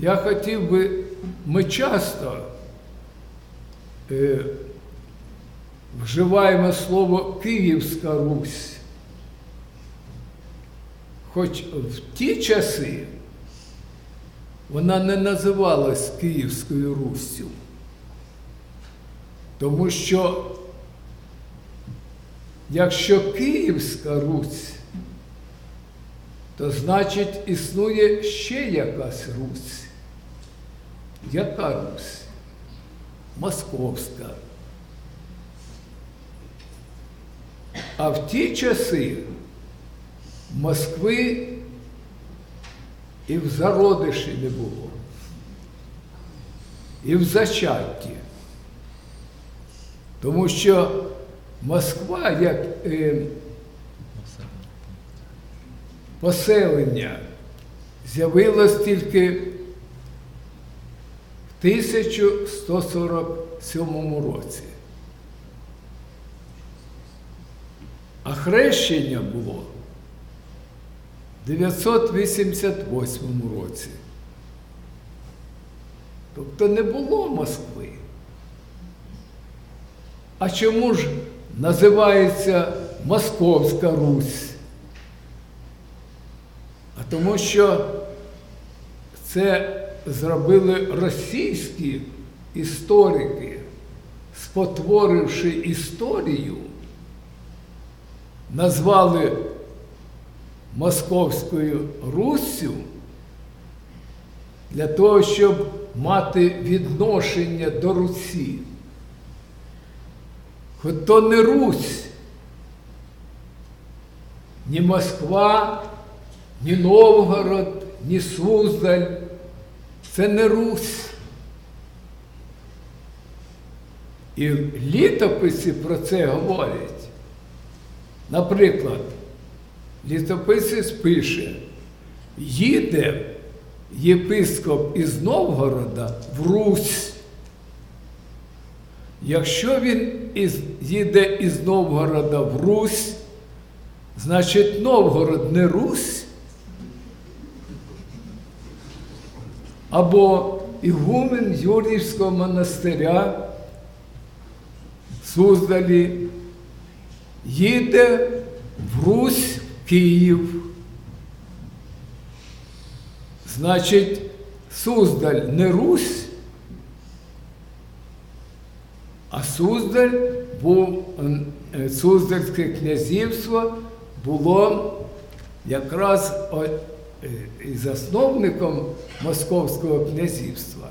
я хотів би, ми часто е, вживаємо слово Київська Русь. Хоч в ті часи вона не називалась Київською Руссю, тому що якщо Київська Русь, то значить існує ще якась Русь. Яка Русь? Московська. А в ті часи Москви і в зародиші не було, і в зачатті. Тому що Москва як е, поселення з'явилось тільки 1147 році. А хрещення було в 988 році. Тобто не було Москви. А чому ж називається Московська Русь? А тому що це зробили російські історики, спотворивши історію, назвали Московською Руссю для того, щоб мати відношення до Русі. Хоч то не Русь, ні Москва, ні Новгород, ні Суздаль. Це не Русь. І літописи про це говорять. Наприклад, літописець пише, їде єпископ із Новгорода в Русь. Якщо він із, їде із Новгорода в Русь, значить Новгород не Русь, або ігумен Юрівського монастиря Суздалі їде в Русь в Київ. Значить, Суздаль не Русь, а Суздаль був е, Суздальське князівство було якраз і засновником Московського князівства.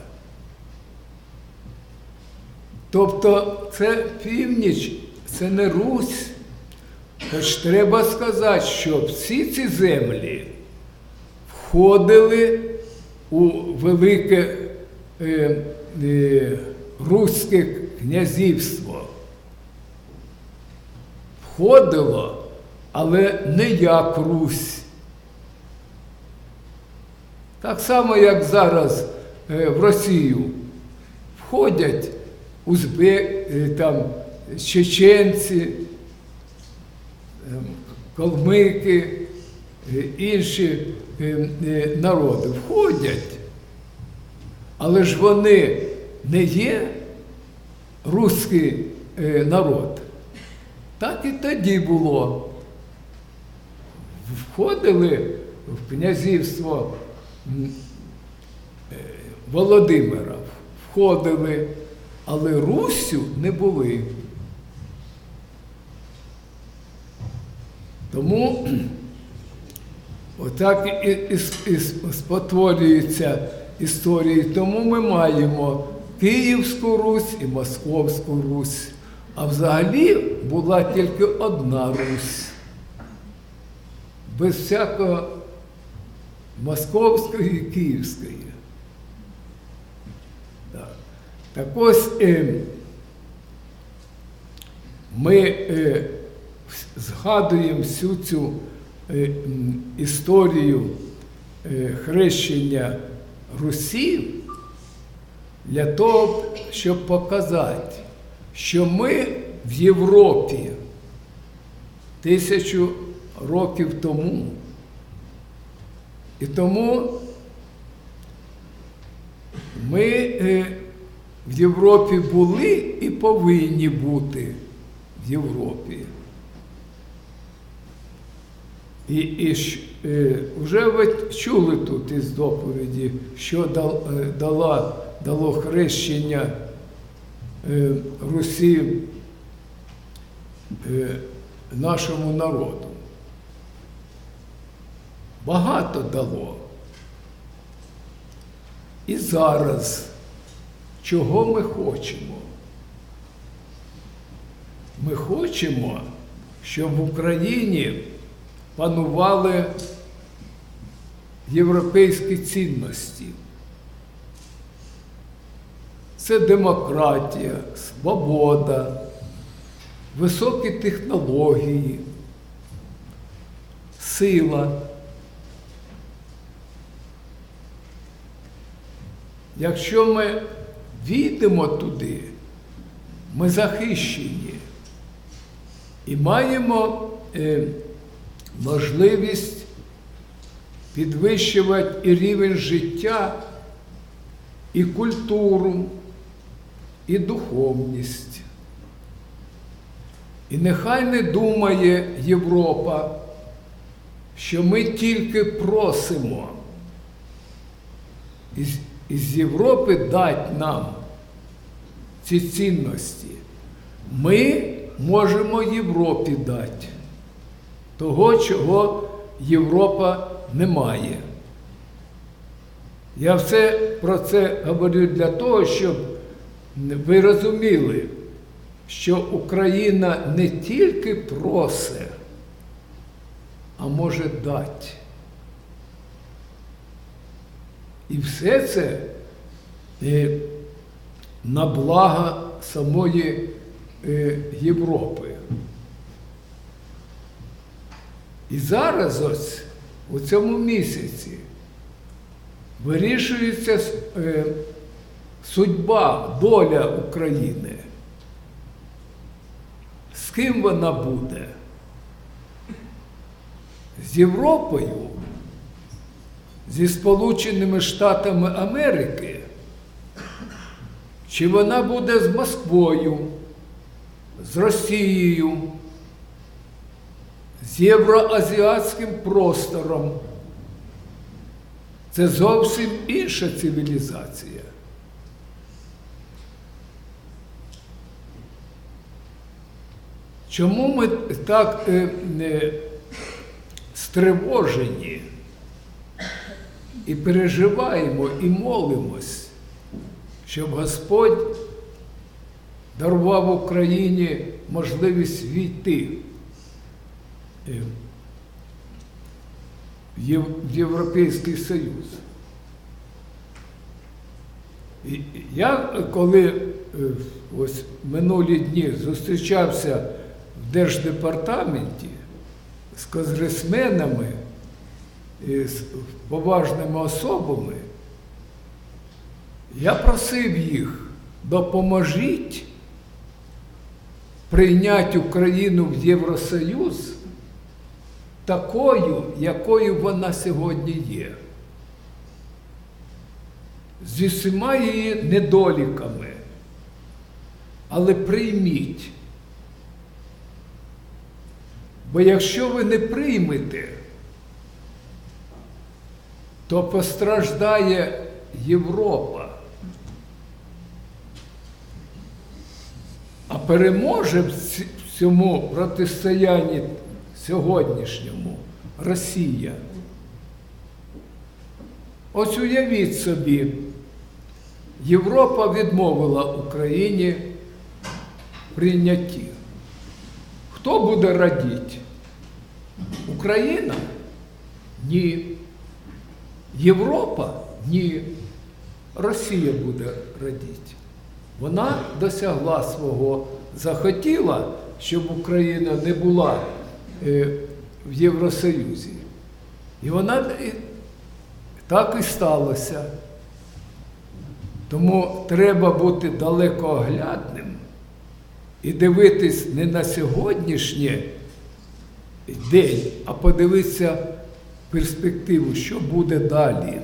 Тобто це північ, це не Русь. Хоч треба сказати, що всі ці землі входили у велике е, е, Руське князівство. Входило, але не як Русь. Так само, як зараз е, в Росію входять узбек, е, там, чеченці, ем, калмики, е, інші е, е, народи входять, але ж вони не є руський е, народ. Так і тоді було. Входили в князівство е, Володимира, входили, але Руссю не були. Тому отак і, і, і, і спотворюються історії. Тому ми маємо Київську Русь і Московську Русь. А взагалі була тільки одна Русь. Без всякого московської і київської. Так, так ось е, ми е, згадуємо всю цю е, історію е, хрещення Русі для того, щоб показати, що ми в Європі тисячу років тому. І тому ми е, в Європі були і повинні бути в Європі. І, і е, вже ви чули тут із доповіді, що е, дала, дало хрещення Русі нашому народу. Багато дало. І зараз, чого ми хочемо? Ми хочемо, щоб в Україні панували європейські цінності. Це демократія, свобода, високі технології, сила. Якщо ми війдемо туди, ми захищені і маємо е, можливість підвищувати і рівень життя, і культуру, і духовність. І нехай не думає Європа, що ми тільки просимо із, Європи дать нам ці цінності. Ми можемо Європі дати того, чого Європа не має. Я все про це говорю для того, щоб ви розуміли, що Україна не тільки просить, а може дати. І все це е, на благо самої е, Європи. І зараз ось у цьому місяці вирішується е, судьба, доля України. З ким вона буде? З Європою, зі Сполученими Штатами Америки? Чи вона буде з Москвою, з Росією, з євроазіатським простором? Це зовсім інша цивілізація. Чому ми так е, е, стривожені і переживаємо і молимось, щоб Господь дарував Україні можливість війти е, в Європейський Союз? І я коли е, ось минулі дні зустрічався в Держдепартаменті з конгресменами, з поважними особами, я просив їх, допоможіть прийняти Україну в Євросоюз такою, якою вона сьогодні є зі всіма її недоліками. Але прийміть. Бо якщо ви не приймете, то постраждає Європа. А переможе в цьому протистоянні сьогоднішньому Росія. Ось уявіть собі, Європа відмовила Україні прийнятті. Хто буде радіти? Україна? Ні. Європа? Ні. Росія буде радіти. Вона досягла свого, захотіла, щоб Україна не була е, в Євросоюзі. І вона і так і сталося. Тому треба бути далекооглядним і дивитись не на сьогоднішній день, а подивитися перспективу, що буде далі.